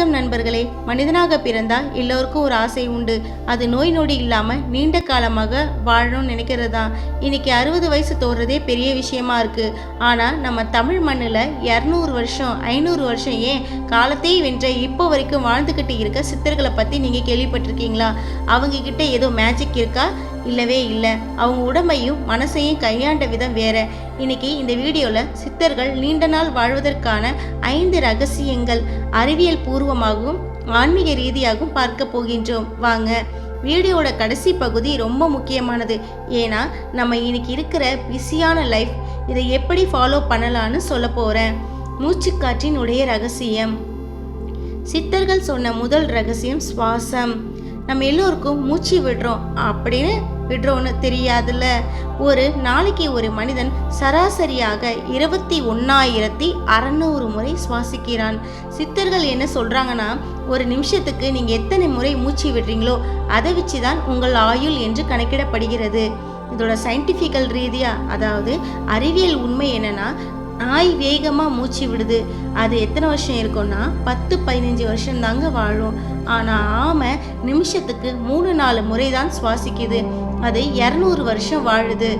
வணக்கம் நண்பர்களே. மனிதனாக பிறந்தால் எல்லோருக்கும் ஒரு ஆசை உண்டு. அது நோய் நொடி இல்லாமல் நீண்ட காலமாக வாழணும்னு நினைக்கிறது? தான் இன்னைக்கு அறுபது வயசு தோறதே பெரிய விஷயமா இருக்கு. ஆனால் நம்ம தமிழ் மண்ணில் இரநூறு வருஷம் ஐநூறு வருஷம் ஏன் காலத்தை வென்ற இப்போ வரைக்கும் வாழ்ந்துக்கிட்டு இருக்க சித்தர்களை பற்றி நீங்கள் கேள்விப்பட்டிருக்கீங்களா? அவங்க கிட்ட ஏதோ மேஜிக் இருக்கா? இல்லவே இல்லை. அவங்க உடம்பையும் மனசையும் கையாண்ட விதம் வேற. இன்னைக்கு இந்த வீடியோவில் சித்தர்கள் நீண்ட நாள் வாழ்வதற்கான ஐந்து ரகசியங்கள் அறிவியல் பூர்வமாகவும் ஆன்மீக ரீதியாகவும் பார்க்க போகின்றோம். வாங்க வீடியோட கடைசி பகுதி ரொம்ப முக்கியமானது. ஏன்னா நம்ம இன்னைக்கு இருக்கிற பிஸியான லைஃப் இதை எப்படி ஃபாலோ பண்ணலான்னு சொல்ல போகிறேன் மூச்சுக்காற்றினுடைய ரகசியம். சித்தர்கள் சொன்ன முதல் ரகசியம் சுவாசம். நம்ம எல்லோருக்கும் மூச்சு விடுறோம் அப்படின்னு விடுறோன்னு தெரியாதுல்ல. ஒரு நாளைக்கு ஒரு மனிதன் சராசரியாக இருபத்தி ஒன்றாயிரத்தி அறநூறு முறை சுவாசிக்கிறான். சித்தர்கள் என்ன சொல்கிறாங்கன்னா ஒரு நிமிஷத்துக்கு நீங்கள் எத்தனை முறை மூச்சு விடுறீங்களோ அதை வச்சு தான் உங்கள் ஆயுள் என்று கணக்கிடப்படுகிறது. இதோட சயின்டிஃபிக்கல் ரீதியாக அதாவது அறிவியல் உண்மை என்னென்னா நாய் வேகமாக மூச்சு விடுது. அது எத்தனை வருஷம் இருக்கும்னா பத்து பதினஞ்சு வருஷம் தாங்க வாழும். ஆனால் ஆமை நிமிஷத்துக்கு மூணு நாலு முறை தான் சுவாசிக்குது. அது இரநூறு வருஷம் வாழுது.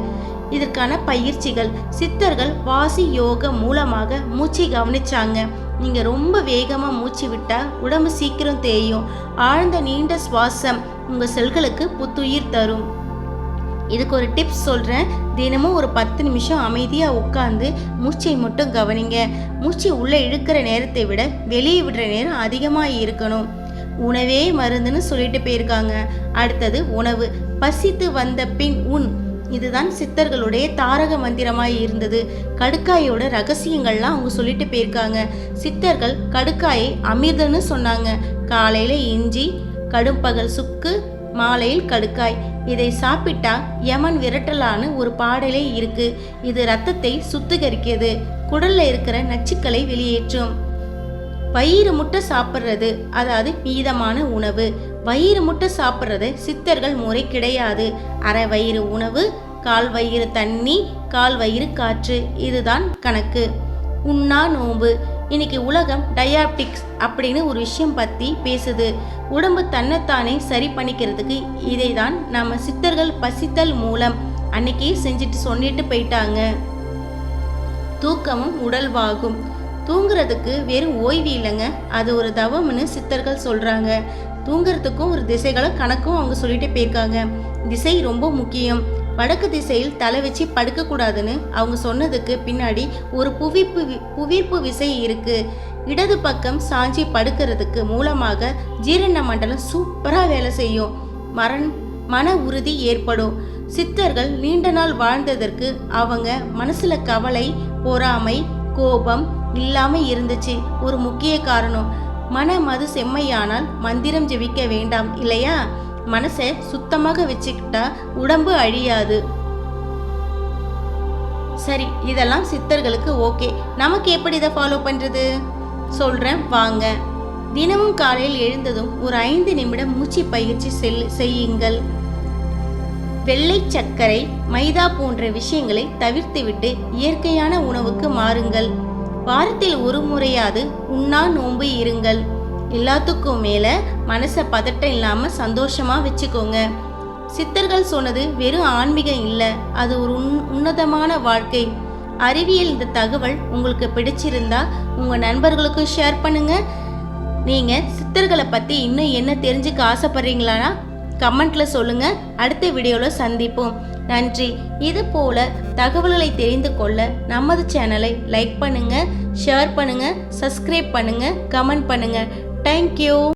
இதற்கான பயிற்சிகள் சித்தர்கள் வாசி யோக மூலமாக மூச்சை கவனிச்சாங்க. நீங்கள் ரொம்ப வேகமாக மூச்சு விட்டால் உடம்பு சீக்கிரம் தேயும். ஆழ்ந்த நீண்ட சுவாசம் உங்கள் செல்களுக்கு புத்துயிர் தரும். இதுக்கு ஒரு டிப்ஸ் சொல்கிறேன் தினமும் ஒரு பத்து நிமிஷம் அமைதியாக உட்காந்து மூச்சை மட்டும் கவனிங்க. மூச்சை உள்ளே இழுக்கிற நேரத்தை விட வெளியே விடுற நேரம் அதிகமாக இருக்கணும். உணவே மருந்துன்னு சொல்லிட்டு போயிருக்காங்க. அடுத்தது உணவு. பசித்து வந்த பின் உன் இதுதான் சித்தர்களுடைய தாரக மந்திரமாய் இருந்தது. கடுக்காயோட ரகசியங்கள்லாம் அவங்க சொல்லிட்டு போயிருக்காங்க. சித்தர்கள் கடுக்காயை அமிர்தம்னு சொன்னாங்க. காலையில் இஞ்சி கடும்பகல் சுக்கு மாலையில் கடுக்காய். இதை சாப்பிட்டா யமன் விரட்டலான்னு ஒரு பாடலே இருக்கு. இது ரத்தத்தை சுத்திகரிக்கிறது. குடல்ல இருக்கிற நச்சுக்களை வெளியேற்றும். வயிறு முட்டை சாப்பிட்றது அதாவது மீதமான உணவு. வயிறு முட்டை சாப்பிட்றது சித்தர்கள் முறை கிடையாது. அரை வயிறு உணவு கால் வயிறு தண்ணி கால் வயிறு காற்று. இதுதான் கணக்கு. உண்ணா நோம்பு இன்னைக்கு உலகம் டயாப்டிக்ஸ் அப்படின்னு ஒரு விஷயம் பற்றி பேசுது. உடம்பு தன்னைத்தானே சரி பண்ணிக்கிறதுக்கு இதை தான் நம்ம சித்தர்கள் பசித்தல் மூலம் அன்னைக்கே செஞ்சுட்டு சொல்லிட்டு போயிட்டாங்க. தூக்கமும் உடல்வாகும். தூங்குறதுக்கு வெறும் ஓய்வு இல்லைங்க அது ஒரு தவம்னு சித்தர்கள் சொல்கிறாங்க தூங்குறதுக்கும் ஒரு திசைகளை கணக்கும் அவங்க சொல்லிட்டு போயிருக்காங்க. திசை ரொம்ப முக்கியம். வடக்கு திசையில் தலை வச்சு படுக்கக்கூடாதுன்னு அவங்க சொன்னதுக்கு பின்னாடி ஒரு புவிப்பு வி- புவிர்ப்பு விசை இருக்கு. இடது பக்கம் சாஞ்சி படுக்கிறதுக்கு மூலமாக ஜீரண மண்டலம் சூப்பராக வேலை செய்யும். மரண் மன உறுதி ஏற்படும். சித்தர்கள் நீண்ட நாள் வாழ்ந்ததற்கு அவங்க மனசுல கவலை பொறாமை கோபம் இல்லாம இருந்துச்சு. ஒரு முக்கிய காரணம். மன மது செம்மையானால் மந்திரம் ஜெபிக்க வேண்டாம் இல்லையா? மனசை சுத்தமாக வச்சுக்கிட்டா உடம்பு அழியாது. சரி இதெல்லாம் சித்தர்களுக்கு ஓகே. நமக்கு எப்படி இதை ஃபாலோ பண்ணுறது சொல்கிறேன் வாங்க. தினமும் காலையில் எழுந்ததும் ஒரு ஐந்து நிமிடம் மூச்சு பயிற்சி செல் செய்யுங்கள். வெள்ளை சர்க்கரை மைதா போன்ற விஷயங்களை தவிர்த்துவிட்டு இயற்கையான உணவுக்கு மாறுங்கள். வாரத்தில் ஒரு முறையாவது உண்ணா நோன்பு இருங்கள். எல்லாத்துக்கும் மேலே மனசை பதட்டம் இல்லாமல் சந்தோஷமாக வச்சுக்கோங்க. சித்தர்கள் சொன்னது வெறும் ஆன்மீகம் இல்லை. அது ஒரு உன் உன்னதமான வாழ்க்கை. அறிவியல் இந்த தகவல் உங்களுக்கு பிடிச்சிருந்தா உங்கள் நண்பர்களுக்கும் ஷேர் பண்ணுங்கள் நீங்கள் சித்தர்களை பற்றி இன்னும் என்ன தெரிஞ்சுக்க ஆசைப்படுறீங்களானா கமெண்ட்ல சொல்லுங்க. அடுத்த வீடியோவில் சந்திப்போம். நன்றி. இது போல தகவல்களை தெரிந்து கொள்ள நமது சேனலை லைக் பண்ணுங்க ஷேர் பண்ணுங்க சப்ஸ்கிரைப் பண்ணுங்க கமெண்ட் பண்ணுங்க. தேங்க்யூ